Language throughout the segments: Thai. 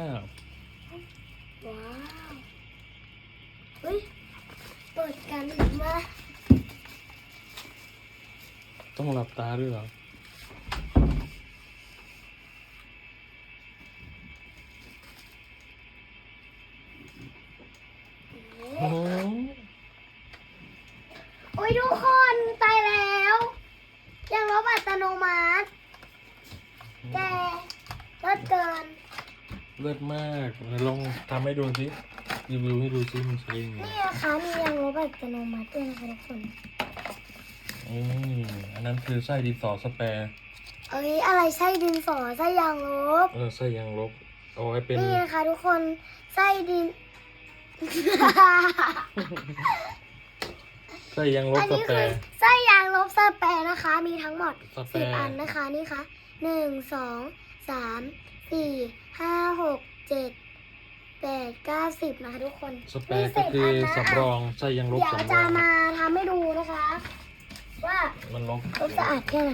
ว้าวเฮ้ยเปิดกันมาต้องหลับตาด้วยเหรออ้โหโอ้ยทุกคนตายแล้วยังลบอัตโนมัติ แกลดเกิน เลิศมากไหนลองทำให้ดูสิรีวิวให้ดูสิมันใช้ยังไงนี่นะคะมียังลบอัตโนมัติด้วยนะคะทุกคนอืมอันนั้นคือไส้ดินสอสแปรเอ้ยอะไรไส้ดินสอไส้ยางลบ เออไส้ยางลบเอาไว้เป็น นี่นะคะทุกคนไส้ดิน ไส้ยางลบอันสนี้แปรคือไส้ยางลบสแปรนะคะ มีทั้งหมดสแปร สิบอันนะคะนี่ค่ะหนึ่งสองสาม สี่ห้าหกเจ็ดแปดเก้าสิบนะคะทุกคนสแปรก็คือสำรองไส้ยางลบเดี๋ยวสำรจะองมาทำให้ดูนะคะ ว่ามันลบรถสะอาดแค่ไหน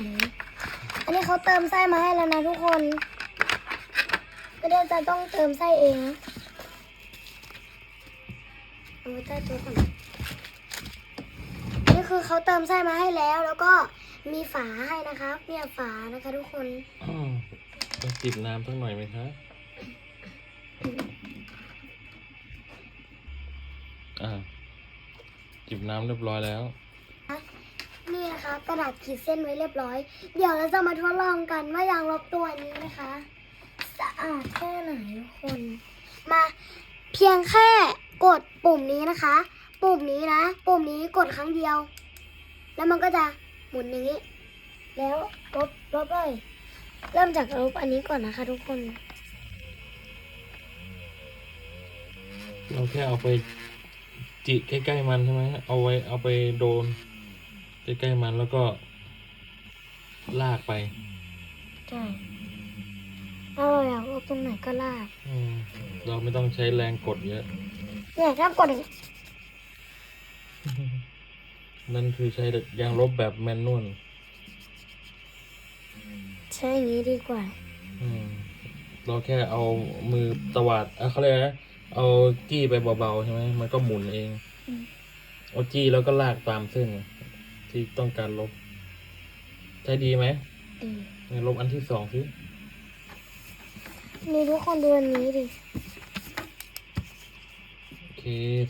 อันนี้เขาเติมไส้มาให้แล้วนะทุกคนไม่ได้จะต้องเติมไส้เองนะเอาไว้ใต้โต๊ะก่อนนี่คือเขาเติมไส้มาให้แล้ว แล้วก็ มีฝาให้นะคะเนี่ยฝานะคะทุกคนอืมต้องจิบน้ำสักหน่อยไหมคะอ่าจิบน้ำเรียบร้อยแล้ว นี่นะคะกระดาษขีดเส้นไว้เรียบร้อย เดี๋ยวเราจะมาทดลองกันว่ายางลบตัวนี้นะคะ สะอาดแค่ไหนทุกคน มาเพียงแค่กดปุ่มนี้นะคะ ปุ่มนี้นะ ปุ่มนี้กดครั้งเดียว แล้วมันก็จะห มุนอย่างนี้ แล้วลบลบเลยเริ่มจากลบอันนี้ก่อนนะคะ ทุกคน เราแค่เอาไปจิใกล้ๆมันใช่ไหมเอาไว้เอาไปโดน ใกล้ๆมันแล้วก็ ลากไป ใช่ถ้าเราอยากลบตรงไหนก็ลาก อืมเราไม่ต้องใช้แรงกดเยอะ เนี่ยถ้ากดอย่างนี้ นั่นคือใช้ยางลบแบบแมนนวลใช่อย่างนี้ดีกว่า อืม เราแค่เอามือตวัดเอะเขาเรียกนะเอาจี้ไปเบาๆใช่ไหมมันก็หมุนเองอืม เอาจี้แล้วก็ลากตามเส้น ที่ต้องการลบ ใช้ดีไหมเออไหนลบอันที่สองสินี่ทุกคนดูอันนี้ดิโอเค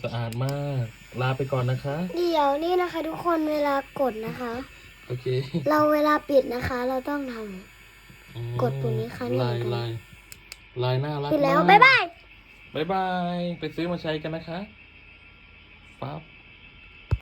สะอาดมาก ลาไปก่อนนะคะ เดี๋ยวนี่นะคะ ทุกคนเวลากดนะคะ โอเคเราเวลาปิดนะคะ เราต้องทอืมกดปุ่มนี้ครั้งหนึ่งลายลายลายน่ารักำปิดแล้ว มกบ๊ายบาย บ๊ายบาย ไปซื้อมาใช้กันนะคะ ปั๊บ